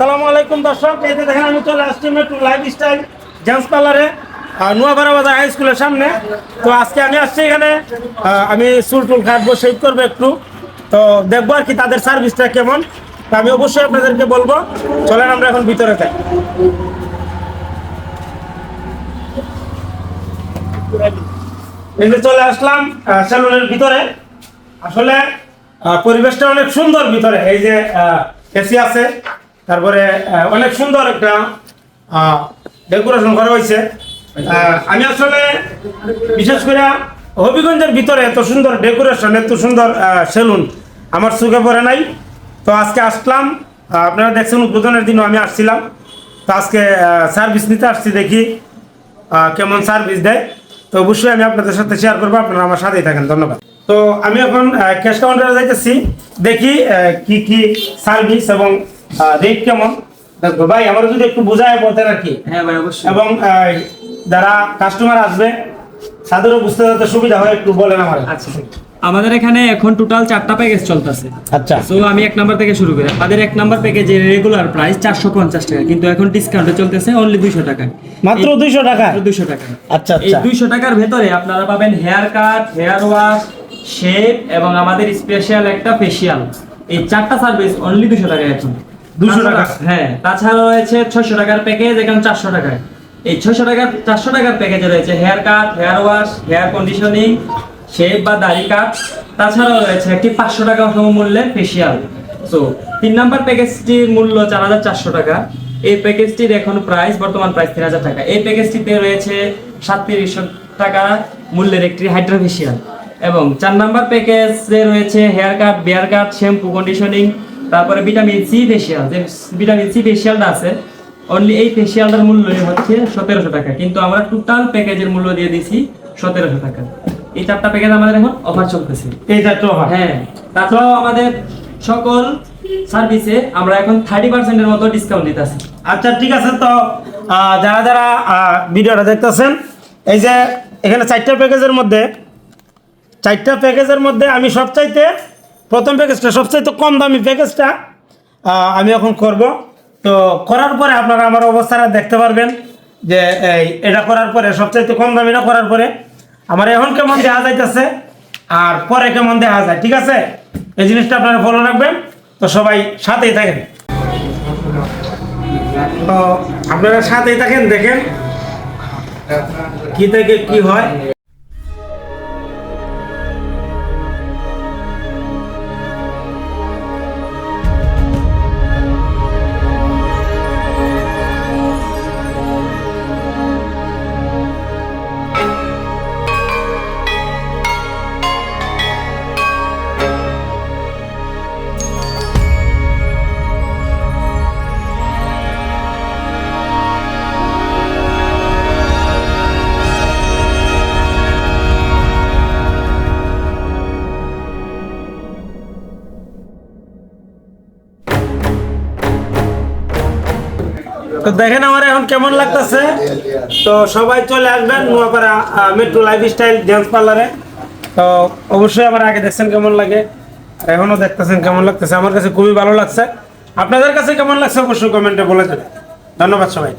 সালামু আলাইকুম দর্শক যে দেখেন আমি চলে আসছি লাইফ স্টাইল জেন্টস পার্লারে বাজার হাই স্কুলের সামনে। তো আজকে আমি আসছি এখানে আমি চুল টুল কাটবো করব একটু। তো দেখব আর কি তাদের সার্ভিসটা কেমন। তো আমি অবশ্যই আপনাদেরকে বলব, চলেন আমরা এখন ভিতরে যাই। চলে আসলাম সেলুনের ভিতরে। আসলে পরিবেশটা অনেক সুন্দর ভিতরে। এই যে এসি আছে। তারপরে অনেক সুন্দর একটা ডেকোরেশন করা হয়েছে। আমি আসলে বিশেষ করে হবিগঞ্জের ভিতরে এত সুন্দর ডেকোরেশন এত সুন্দর সেলুন আমার চোখে পড়ে নাই। তো আজকে আসলাম আপনারা দেখছেন উদ্বোধনের দিনও আমি আসছিলাম। তো আজকে সার্ভিস নিতে আসছি দেখি কেমন সার্ভিস দেয়। তো অবশ্যই আমি আপনাদের সাথে শেয়ার করব, আপনারা আমার সাথেই থাকেন, ধন্যবাদ। তো আমি এখন ক্যাশ কাউন্টারে যাইতেছি, দেখি কি কি সার্ভিস এবং রেট কেমন? ভাই আমার যদি একটু বোঝায় বলতেন আর কি। হ্যাঁ ভাই অবশ্যই। এবং যারা কাস্টমার আসবে তাদেরও বুঝতে যাতে সুবিধা হয় একটু বলেন আমার। আচ্ছা। আমাদের এখানে এখন টোটাল চারটা প্যাকেজ চলতেছে। আচ্ছা। সো আমি এক নাম্বার থেকে শুরু করি। আমাদের এক নাম্বার প্যাকেজের রেগুলার প্রাইস চারশো পঞ্চাশ টাকা কিন্তু এখন ডিসকাউন্টে চলতেছে অনলি দুইশো টাকা। মাত্র দুইশো টাকা? দুইশো টাকা। আচ্ছা এই আচ্ছা। দুইশো টাকার ভেতরে আপনারা পাবেন hair cut hair wash shave এবং আমাদের স্পেশাল একটা ফেসিয়াল এই চারটা সার্ভিস অনলি দুশো টাকা এখন। 200 টাকা? হ্যাঁ তাছাড়া রয়েছে ছয়শো টাকার প্যাকেজ এখন চারশো টাকায়। এই ছয়শো টাকার চারশো টাকার প্যাকেজে রয়েছে hair cut hair wash hair conditioning shave বা দাড়ি কাট তাছাড়াও রয়েছে একটি পাঁচশো টাকা সমমূল্যের ফেসিয়াল সো তিন নাম্বার প্যাকেজটির মূল্য চার হাজার চারশো টাকা। এই প্যাকেজটির এখন প্রাইস বর্তমান প্রাইস তিন হাজার টাকা। এই প্যাকেজটিতে রয়েছে সাতত্রিশশো টাকা মূল্যের একটি হাইড্রাফেশিয়াল এবং চার নাম্বার প্যাকেজে রয়েছে hair cut beard cut shampoo conditioning তারপরে ভিটামিন সি ফেসিয়াল যে ভিটামিন সি ফেসিয়ালটা আছে অনলি এই ফেসিয়ালটার মূল্য হচ্ছে সতেরোশো টাকা। কিন্তু আমরা টোটাল প্যাকেজের মূল্য দিয়ে দিছি সতেরোশো টাকা। এই চারটা প্যাকেজ আমাদের এখন অফার চলতেছে। এই চারটে offer। হ্যাঁ। তাছাড়াও আমাদের সকল সার্ভিসে আমরা এখন থার্টি পার্সেন্টের মতো ডিসকাউন্ট দিতেছি আচ্ছা ঠিক আছে তো যারা যারা ভিডিওটা দেখতেছেন এই যে এখানে চারটা প্যাকেজের মধ্যে চারটা প্যাকেজের মধ্যে আমি সবচাইতে প্রথম প্যাকেজটা সবচাইতে কম দামি প্যাকেজটা আমি এখন করব। তো করার পরে আপনারা আমার অবস্থাটা দেখতে পারবেন যে, এই, এটা করার পরে, সবচাইতে কম দামিটা করার পরে আমার এখন কেমন দেখা যাইতেছে আর পরে কেমন দেখা যায়, ঠিক আছে? এই জিনিসটা আপনারা ফলো রাখবেন। তো সবাই সাথেই থাকেন। তো আপনারা সাথেই থাকেন, দেখেন কি থেকে কি হয়। তো দেখেন আমার এখন কেমন লাগতেছে। তো সবাই চলে আসবেন Noapara metro life style gents পার্লারে তো অবশ্যই আমার আগে দেখছেন কেমন লাগে এখনও এখনও দেখতেছেন কেমন লাগতেছে। আমার কাছে খুবই ভালো লাগছে। আপনাদের কাছে কেমন লাগছে অবশ্যই কমেন্টে বলে দেবেন। ধন্যবাদ সবাই